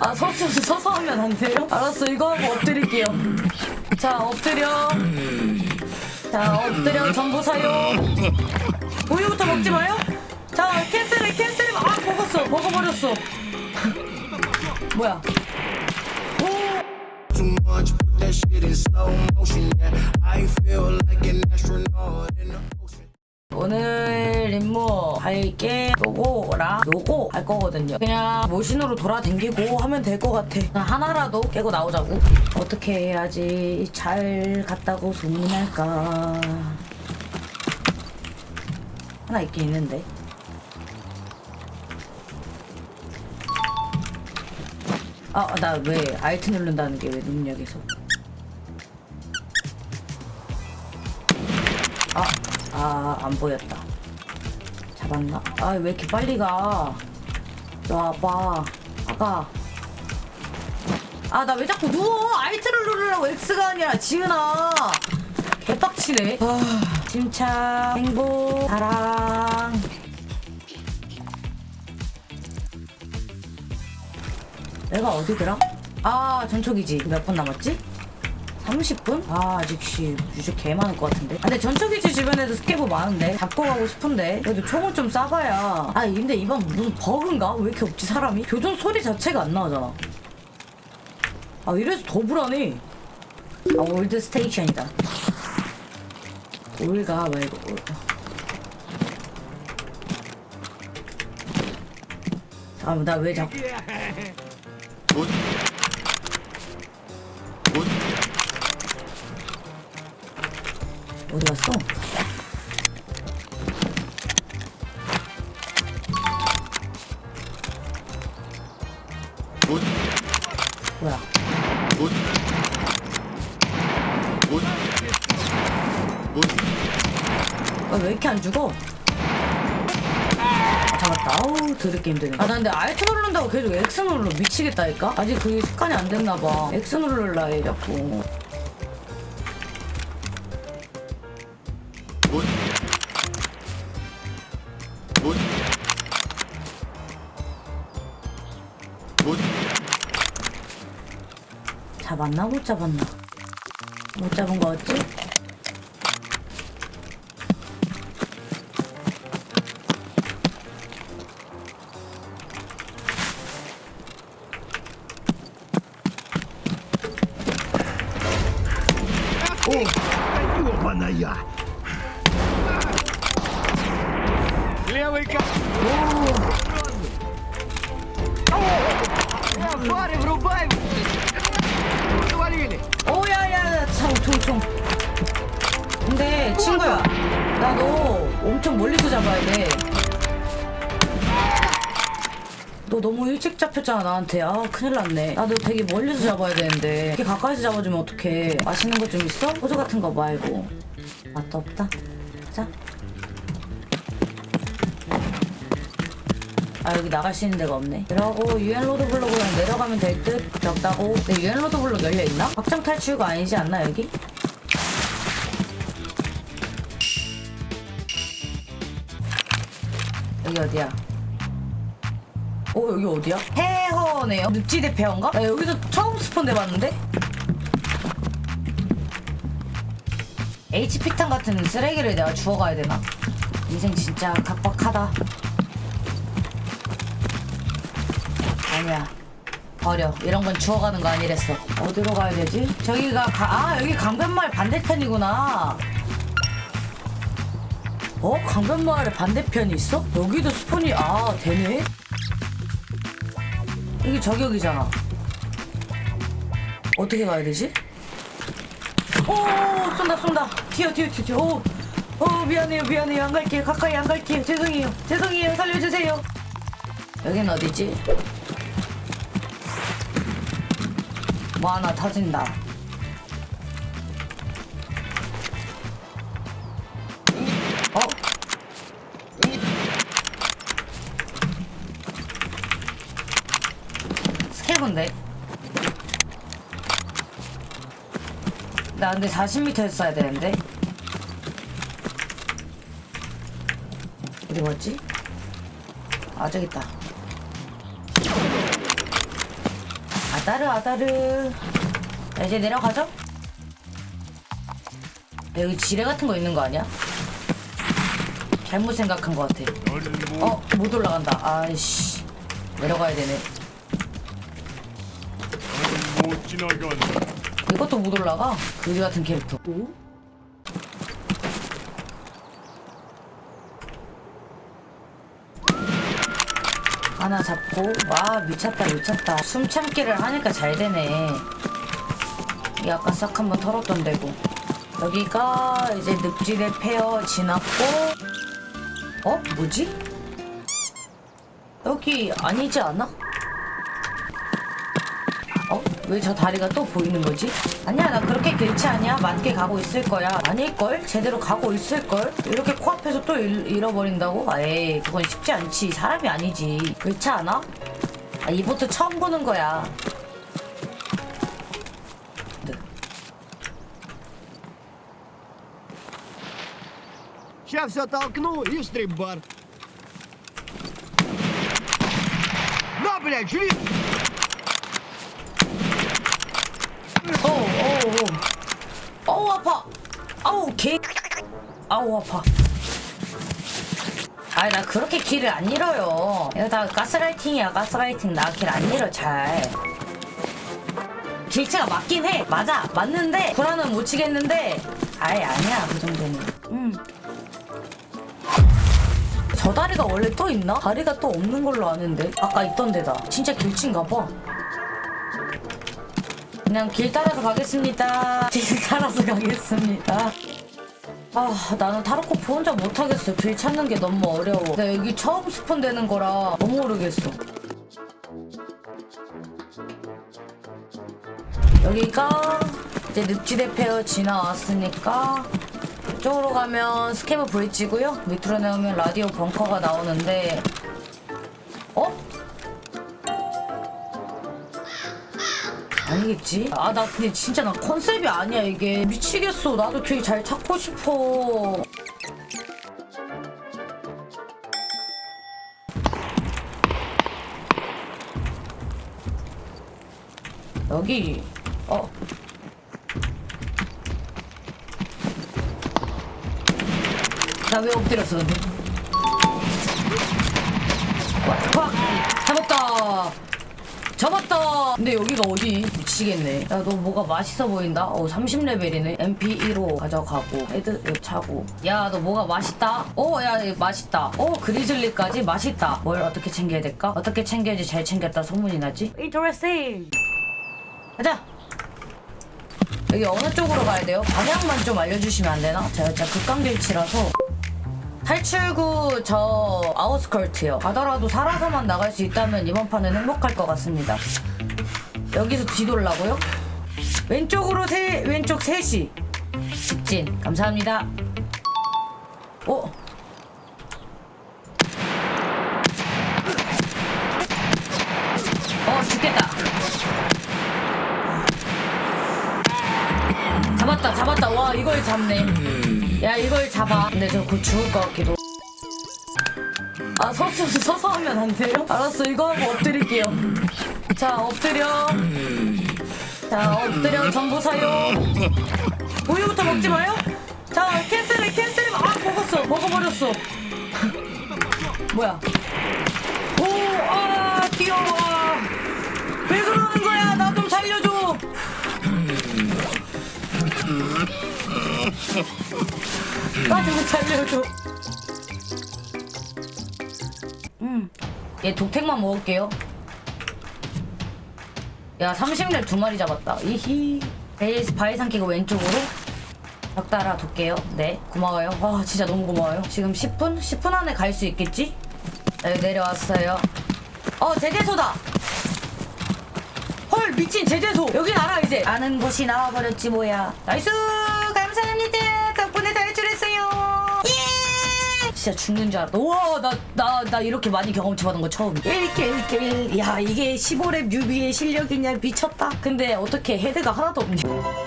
아 서서 서서 하면 안 돼요? 알았어 이거 하고 엎드릴게요. 자 엎드려. 자 엎드려 전부 사용. 우유부터 먹지 마요. 자 캔슬해 캔슬해. 아 먹었어 먹어버렸어. 뭐야? ocean. 오늘 임무 할게 요거랑 요거 할 거거든요. 그냥 모신으로 돌아댕기고 하면 될 것 같아. 하나라도 깨고 나오자고. 어떻게 해야지 잘 갔다고 소문날까? 하나 있긴 있는데. 아, 나 왜 알트 누른다는 게 왜 능력에서? 아, 안 보였다. 잡았나? 아, 왜 이렇게 빨리 가? 너 와봐. 아가. 아, 나 왜 자꾸 누워? 알트를 누르라고 X가 아니라 지은아. 개빡치네. 아, 침착, 행복, 사랑. 내가 어디더라? 아, 전초기지. 몇 분 남았지? 30분? 아 아직 씨 유저 개 많을 것 같은데 아, 근데 전초기지 주변에도 스케브 많은데 잡고 가고 싶은데 그래도 총은 좀 싸봐야 아 근데 이번 무슨 버그인가? 왜 이렇게 없지 사람이? 교전 소리 자체가 안 나오잖아 아 이래서 더 불안해 아 올드 스테이션이다 올가 말고 올. 아나 왜 자꾸 어디 갔어? 뭐야? 아, 왜 이렇게 안 죽어? 잡았다. 아우, 드럽게 힘드네. 아, 나 근데 알트 누른다고 계속 X 눌러 미치겠다니까? 아직 그게 습관이 안 됐나봐. X 누르려 해, 자꾸. 잡았나? 못 잡았나? 못 잡은 거 같지? Ёбаная! Левый ка... Фары врубай! Говорили! 오야야 총총총 근데 친구야 나 너 엄청 멀리서 잡아야 돼너 너무 일찍 잡혔잖아 나한테 아 큰일 났네 나도 되게 멀리서 잡아야 되는데 이렇게 가까이서 잡아주면 어떡해 맛있는 거 좀 있어? 호주 같은 거 말고 맛도 없다 자. 아 여기 있는 데가 없네 그러고 유엔 로드 블록으로 그냥 내려가면 될듯 적다고 근데 유엔 로드 블록 열려있나? 확장 탈출가 아니지 않나 여기? 여기 어디야? 어 여기 어디야? 해허네요 늪지대 배어인가? 나 여기서 처음 스폰 돼봤는데? HP탄 같은 쓰레기를 내가 주워가야 되나? 인생 진짜 각박하다 아니야. 버려. 이런 건 주워가는 거 아니랬어. 어디로 가야 되지? 저기가 가, 아 여기 강변마을 반대편이구나. 어? 강변마을의 반대편이 있어? 여기도 스폰이 아 되네? 여기 저격이잖아. 어떻게 가야 되지? 오 쏜다 쏜다. 튀어 튀어 튀어 튀어. 오, 오 미안해요 미안해요. 안 갈게요. 가까이 안 갈게요. 죄송해요. 죄송해요. 살려주세요. 여긴 어디지? 뭐 하나 터진다. 어? 스케브인데? 나 근데 40m 했어야 되는데? 어디 갔지? 아 저기 있다. 아다르 아다르. 자, 이제 내려가죠? 여기 지뢰 같은 거 있는 거 아니야? 잘못 생각한 것 같아. 어 못 올라간다. 아이씨. 내려가야 되네. 이것도 못 올라가? 그지 같은 캐릭터 하나 잡고 와 미쳤다 미쳤다. 숨 참기를 하니까 잘 되네. 이 아까 싹 한번 털었던 데고. 여기가 이제 늪지대 페어 지났고 어? 뭐지? 여기 아니지 않아? 어? 왜 저 다리가 또 보이는 거지? 아니야 나 그렇게 길치 아니야 맞게 가고 있을 거야 아닐걸? 제대로 가고 있을걸? 이렇게 코앞에서 또 잃, 잃어버린다고? 에이 그건 쉽지 않지 사람이 아니지 그렇지 않아? 아, 이 보트 처음 보는 거야 네. Сейчас все толкну и стрип-бар. На, блядь, живи! 아우 개. 아우 아파. 아니 나 그렇게 길을 안 잃어요. 이거 다 가스라이팅이야 가스라이팅. 나 길 안 잃어 잘. 길치가 맞긴 해. 맞아 맞는데 불안은 못 치겠는데. 아예 아니야 그 정도는. 음저 다리가 원래 또 있나? 다리가 또 없는 걸로 아는데. 아까 있던 데다. 진짜 길치인가 봐 그냥 길 따라서 가겠습니다. 길 따라서 가겠습니다. 아, 나는 타르코프 혼자 못하겠어. 길 찾는 게 너무 어려워. 나 여기 처음 스폰 되는 거라 너무 모르겠어. 여기가 이제 늪지대 페어 지나왔으니까 이쪽으로 가면 스케브 브릿지고요. 밑으로 내려오면 라디오 벙커가 나오는데 어? 아니겠지? 아 나 근데 진짜 나 컨셉이 아니야 이게. 미치겠어. 나도 되게 잘 찾고 싶어. 여기 어. 나 왜 엎드렸어 와, 잡았다 잡았다. 근데 여기가 어디? 미치겠네. 야, 너 뭐가 맛있어 보인다? 어, 30레벨이네. MP 1호 가져가고, 헤드 이거 차고. 야, 너 뭐가 맛있다? 어, 야, 이거 맛있다. 어, 그리즐리까지 맛있다. 뭘 어떻게 챙겨야 될까? 어떻게 챙겨야지 잘 챙겼다 소문이 나지? 인터레스팅. 가자. 여기 어느 쪽으로 가야 돼요? 방향만 좀 알려주시면 안 되나? 제가 진짜 극강길치라서. 탈출구 저 아웃스컬트요. 가더라도 살아서만 나갈 수 있다면 이번 판은 행복할 것 같습니다. 여기서 뒤돌라고요? 왼쪽으로 세 왼쪽 셋이 직진 감사합니다. 어? 어 죽겠다. 잡았다 잡았다 와 이걸 잡네. 야 이걸 잡아. 근데 저 곧 죽을 것 같기도. 아 서서 서서 하면 안 돼요? 알았어 이거 하고 엎드릴게요. 자 엎드려. 자 엎드려. 전부 사용 우유부터 먹지 마요? 자 캔슬해 캔슬해 아 먹었어 먹어버렸어. 뭐야 나좀 살려줘. 음. 얘 독택만 먹을게요. 야, 30렙 두 마리 잡았다. 이히. 베이스 바위 삼키고 왼쪽으로. 벽 따라 돌게요. 네, 고마워요. 와, 진짜 너무 고마워요. 지금 10분? 10분 안에 갈 수 있겠지? 자, 여기 내려왔어요. 어, 제재소다! 헐, 미친 제재소! 여긴 알아, 이제. 아는 곳이 나와버렸지, 뭐야. 나이스! 감사합니다! 덕분에 탈출했어요! 예! 진짜 죽는 줄 알았다. 우와, 나, 나, 나 이렇게 많이 경험치 받은 거 처음. 1킬, 1킬. 야, 이게 15렙 뉴비의 실력이냐, 미쳤다. 근데 어떻게 헤드가 하나도 없냐.